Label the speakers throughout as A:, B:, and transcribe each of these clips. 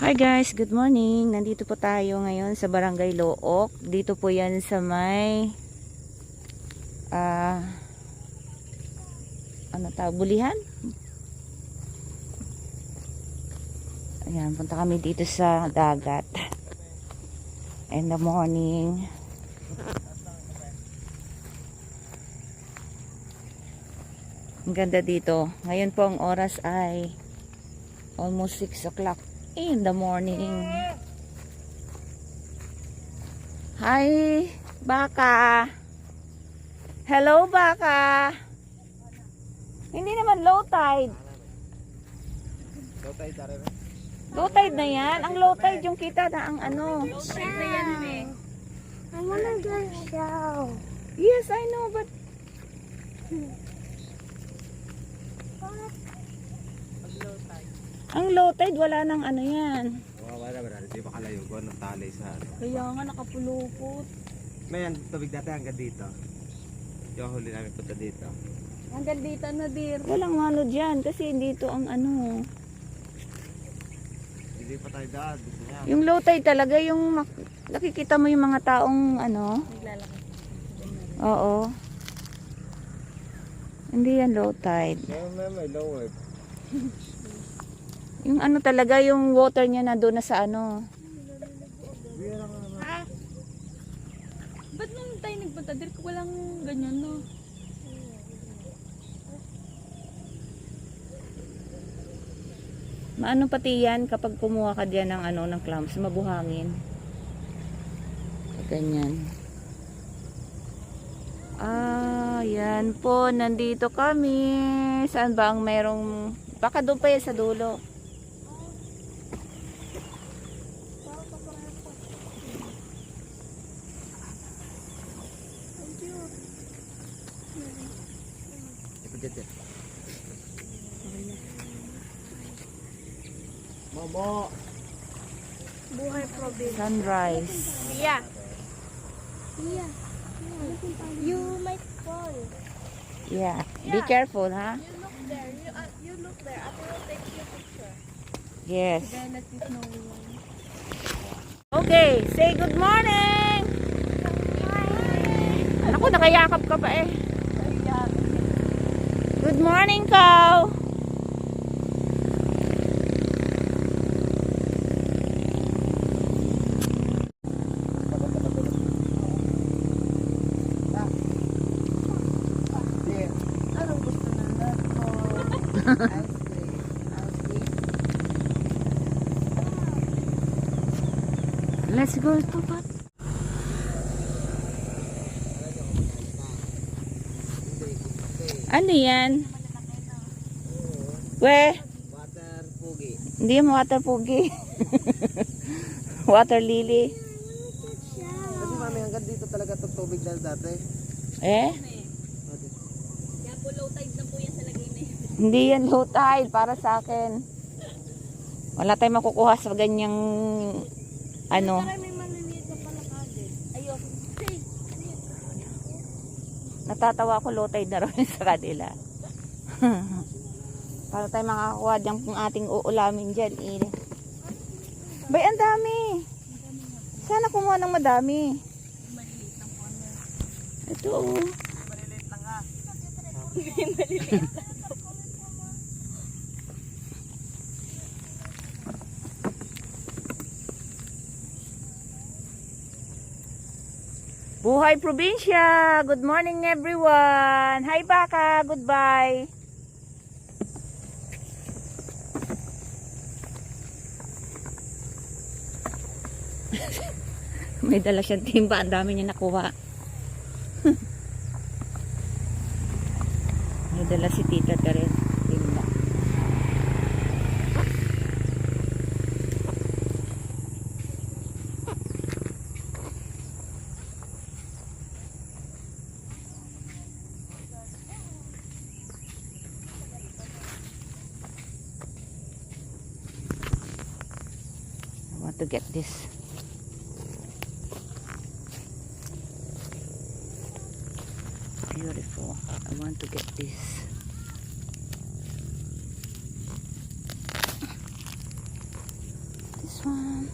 A: Hi guys, good morning. Nandito po tayo ngayon sa Barangay Look. Dito po 'yan sa may ah ano tawag, bulihan? Ayan, punta kami dito sa dagat. In the morning. Ang ganda dito. Ngayon po ang oras ay almost 6 o'clock in the morning. Hi, baka. Hello, baka. Hindi naman low tide.
B: Low tide na rin.
A: Low tide na yan. Ang low tide yung kita na ang ano.
C: I wanna go show.
A: Yes, I know, but ang low tide wala nang ano yan.
B: Wawa na ba Di ba kalayo ko ng talay sa ano?
C: Kaya nga nakapulupot.
B: Mayan, tubig dati hanggang dito. Yung huli namin punta dito.
C: Hanggang dito na dir.
A: Walang malo dyan kasi dito ang ano.
B: Hindi pa tayo daan. Gusto niya.
A: Yung low tide talaga yung mak- nakikita mo yung mga taong ano.
C: Naglalakad.
A: Oo. Hindi yan low tide.
B: Ngayon na may lower.
A: Yung ano talaga, yung water niya na doon na sa ano.
C: Ba't nung tayo nagpunta dir ko walang ganyan no?
A: Maano pati yan kapag kumuha ka dyan ng ano, ng clams, mabuhangin. Ganyan. Ah, yan po. Nandito kami. Saan ba ang merong... Baka doon pa yan sa dulo.
B: Ito dyan dyan. Momo!
C: Buhay province.
A: Sunrise.
C: Yeah. Yeah. You might fall.
A: Yeah. Be careful, ha?
C: You look there. You, uh, you look there. Ate will take you picture.
A: Yes. Okay, say good morning! Naku, nakayakap ka pa eh. Good morning, Kao! Let's go to what? Ano yan? We,
B: Water pugi.
A: hindi yung water pugi. water lily.
B: Kasi mami hanggang dito talaga itong tubig dahil dati.
A: Eh?
C: Kaya po low tide na po yan sa lagay na yun.
A: Hindi yan low tide para sa akin. Wala tayong makukuha sa ganyang ano.
C: maliliit.
A: Natatawa ako low tide na rin sa kanila. para tayo makakuha dyan kung ating uulamin dyan. Eh. Bay, ang dami. Sana kumuha ng madami.
C: Maliliit.
A: Ito oh.
B: Maliliit lang ha.
A: Buhay probinsya! Good morning everyone! Hi Baka! Goodbye! May dala siyang timba. Ang dami niya nakuha. May dala si tita ka One.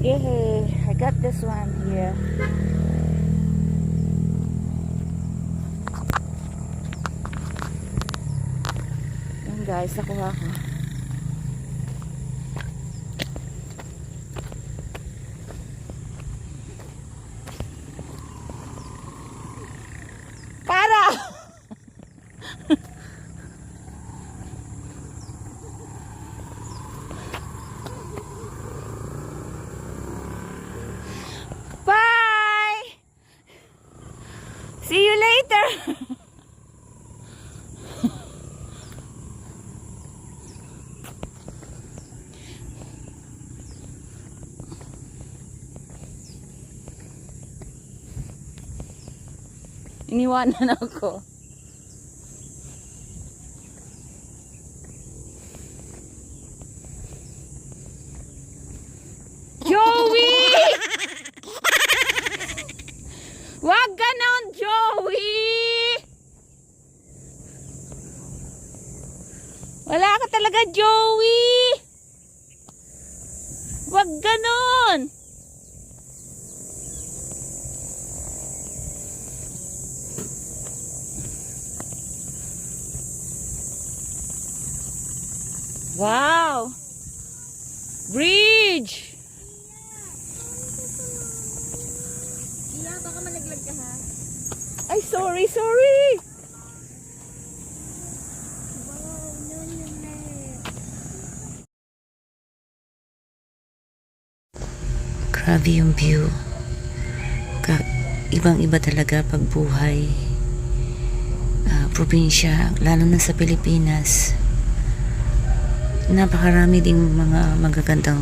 A: Yeah, I got this one here. Guys, nakuha ko. Para! Bye! See you later! Iniwanan ako. Joey! Wag ganon, Joey! Wala ka talaga, Joey! Wag ganon! Wow! Bridge!
C: Iya, baka malaglag ka ha.
A: Ay, sorry, sorry!
D: Grabe yung view. Ka ibang-iba talaga pag buhay. Ah, probinsya, lalo na sa Pilipinas. Napakarami ding mga magagandang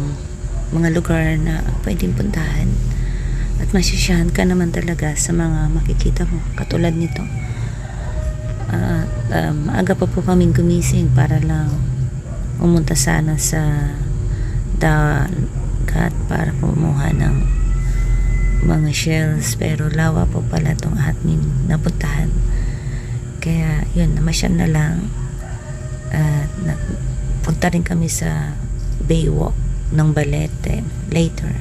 D: mga lugar na pwedeng puntahan. At masisiyahan ka naman talaga sa mga makikita mo. Katulad nito. Ah, um, aga pa po kaming gumising para lang umunta sana sa dagat para kumuha ng mga shells pero lawa po pala itong ating napuntahan kaya yun namasyan na lang at nagpunta rin kami sa Baywalk ng Balete later.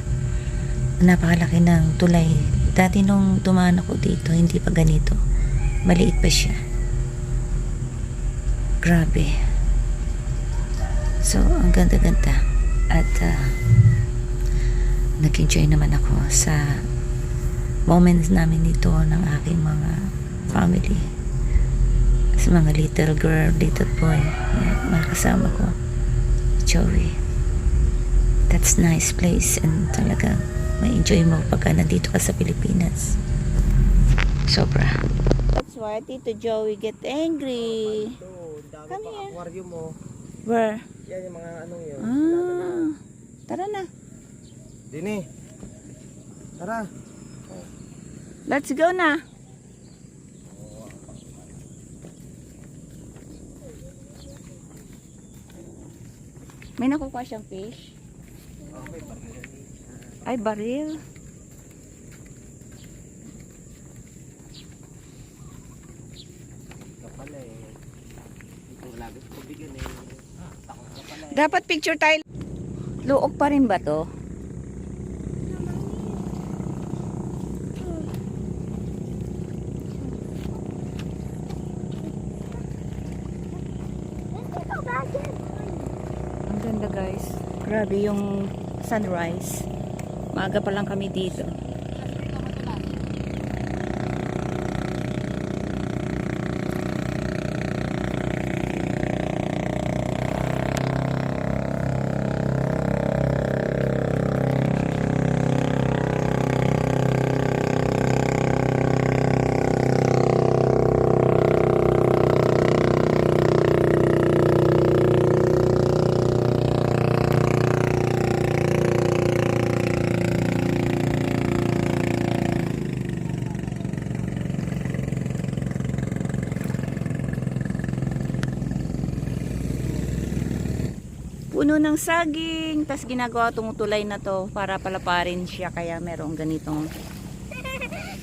D: Napakalaki ng tulay. Dati nung dumaan ako dito hindi pa ganito. Maliit pa siya. Grabe. So ang ganda-ganda. At ah, nag-enjoy naman ako sa moments namin dito ng aking mga family sa mga little girl, little boy yan, mga kasama ko Joey that's nice place and talagang may enjoy mo pagka nandito ka sa Pilipinas sobra
A: That's why Tito Joey get angry. Come
B: pa
A: here.
B: aquarium mo.
A: Where?
B: Yan yung mga anong yun.
A: Ah, tara na.
B: Dini. Tara.
A: Let's go na. May nakukuha siyang fish? Ay, baril. Dapat picture tayo. Luok pa rin ba to? Ang ganda guys. Grabe yung sunrise. Maaga pa lang kami dito. Puno ng saging, tas ginagawa tumutulay na to para palaparin siya kaya merong ganitong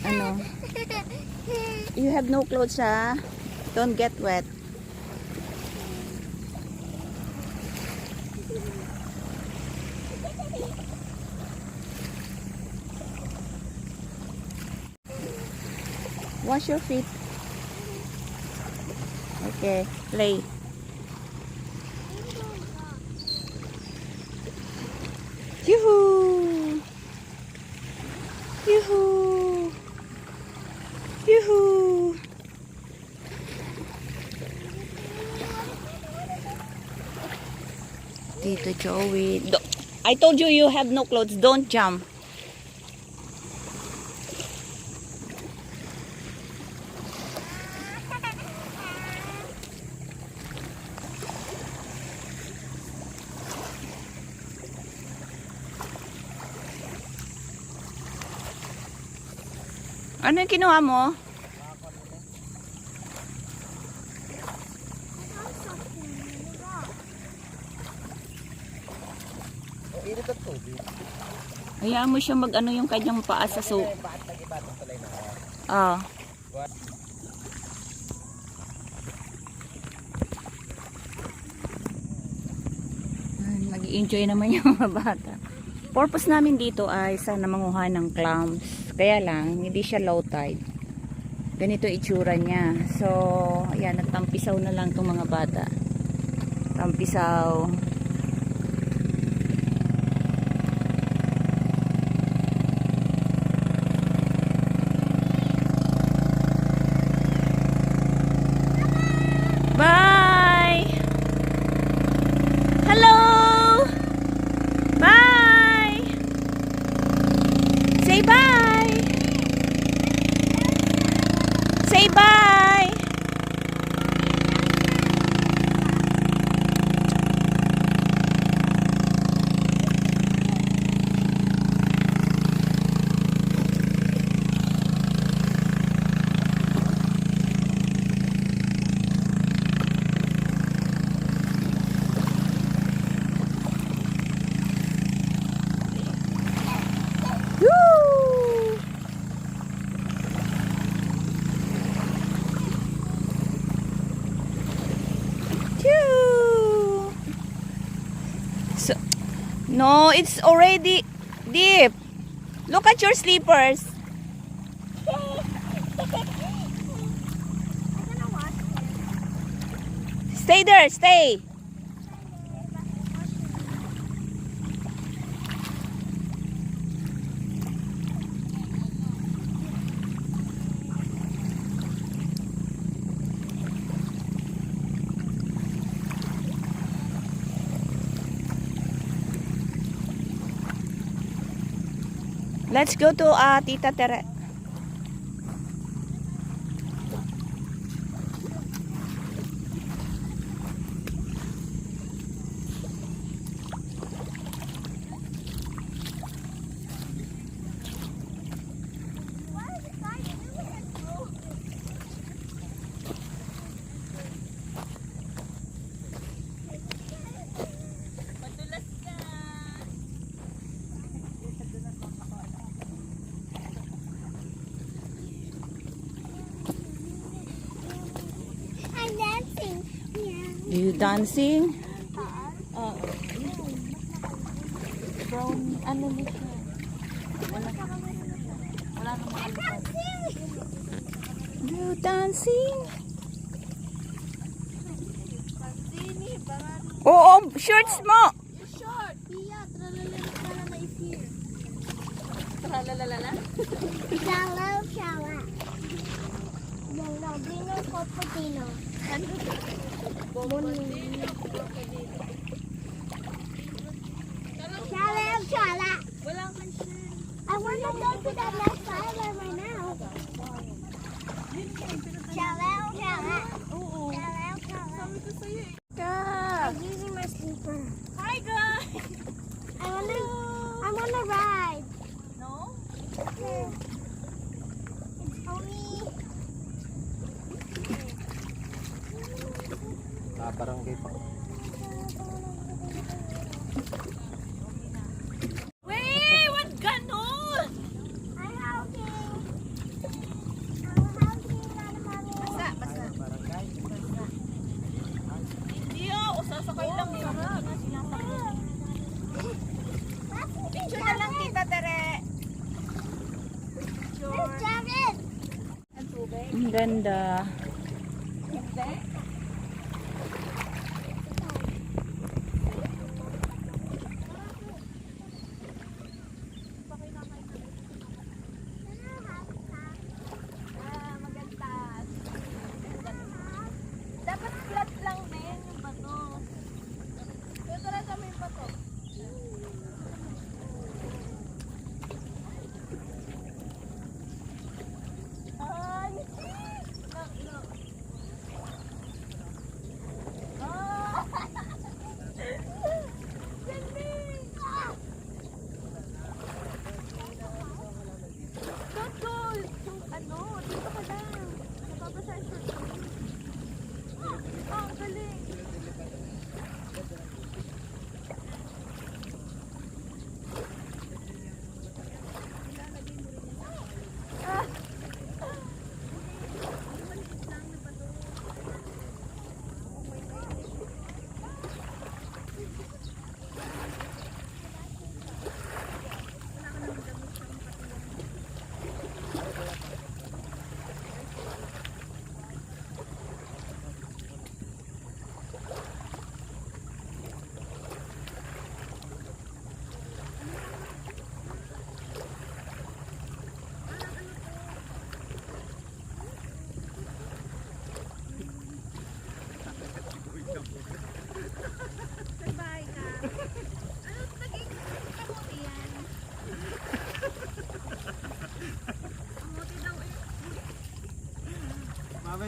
A: ano. You have no clothes ha? Don't get wet. Wash your feet. Okay, play. Yoo-hoo! Yoo-hoo! Tito Joey. I told you you have no clothes. Don't jump. Ano yung kinuha mo?
B: Oh.
A: Hayaan mo siya mag ano yung kanyang paa sa so. Ah.
B: What?
A: Nag-enjoy naman yung mga bata. Purpose namin dito ay sana manguha ng clams. Kaya lang, hindi siya low tide. Ganito itsura niya. So, ayan, nagtampisaw na lang itong mga bata. Tampisaw. Bye! Hello! Bye! Say bye! Say bye! Woo! Phew! So, no, it's already deep. Look at your slippers. Stay there, stay. Let's go to uh, Tita Tere.
E: Dancing?
C: Oo. Brown, ano na siya? Wala. Wala namang alipad.
A: You dancing? Oo, shorts mo.
E: Short. Yeah, tralalala is here.
C: Tralalala.
E: Shallow, shallow. Yellow, green, crocodile. Shallow,
C: Now I'm Charlotte.
E: I want to go to the next island right now. Charlotte,
C: Charlotte.
E: Charlotte, Charlotte.
B: Ah, barangay pa.
A: Wait, what ganon?
C: I'm helping. I'm helping, Nana Mami.
A: Basta, basta. Hindi ah, usasakay lang yun. Picture na lang kita, Tere. Ang ganda.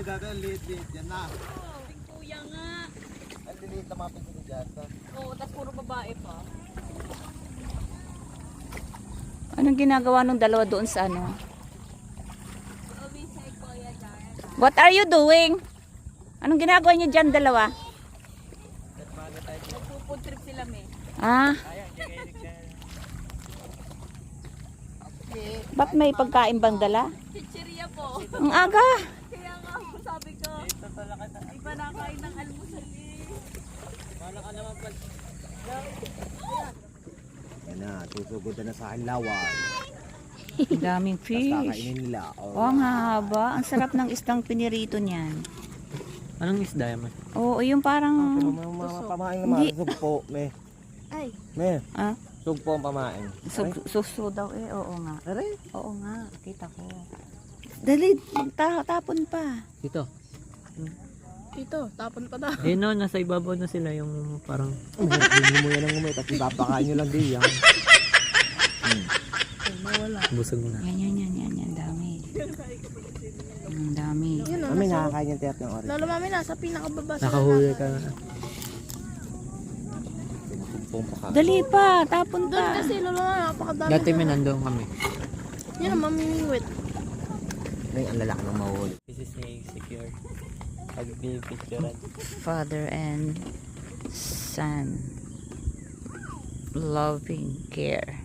E: Ang
B: liit-liit yan na.
A: Kuya nga.
B: Ang liit na mga pinto dyan.
A: Oo, tapos puro babae pa. Anong ginagawa nung dalawa doon sa ano? What are you doing? Anong ginagawa niyo dyan dalawa?
E: Nagpo-food trip sila me.
A: Ah? Ba't may pagkain bang dala?
E: Chicheria po.
A: Ang aga!
E: Kaya nga sabi ko, di pa nakain ng almusal eh.
B: Yan na, susugod na sa akin lawan.
A: Ang daming
B: Tapos
A: fish.
B: kakainin nila.
A: Oo, ang haba. Ang sarap ng isdang pinirito niyan.
F: Anong isda yan?
A: Oo, yung parang...
B: Pero may mga pamain na
A: Hindi.
B: mga sugpo, me.
E: Ay.
B: Me,
A: Ah?
B: sugpo ang pamain.
A: Su- suso daw eh. Oo nga.
B: Aray.
A: Oo nga. Kita ko. Dali, magtapon pa.
F: Dito.
E: Tito, tapon pa daw.
F: Eh no, nasa ibabaw na sila yung parang...
B: Hindi mo yan ang umay, tapos ipapakain nyo lang din yan.
F: Busog na.
A: Yan, yan, yan, yan, yan. Dami. Ang dami.
B: Kami nakakain yung tiyat ng orange.
E: Lolo mami, nasa pinakababa sa
F: Nakahuli ka na.
A: Dali pa, tapon
E: Doon
A: pa.
E: kasi lolo mami, napakadami.
F: Dati may nandun kami.
E: Yun ang mamimingwit.
B: May ang lalaki ng mahuli.
F: This is a secure.
A: Father and son. Loving care.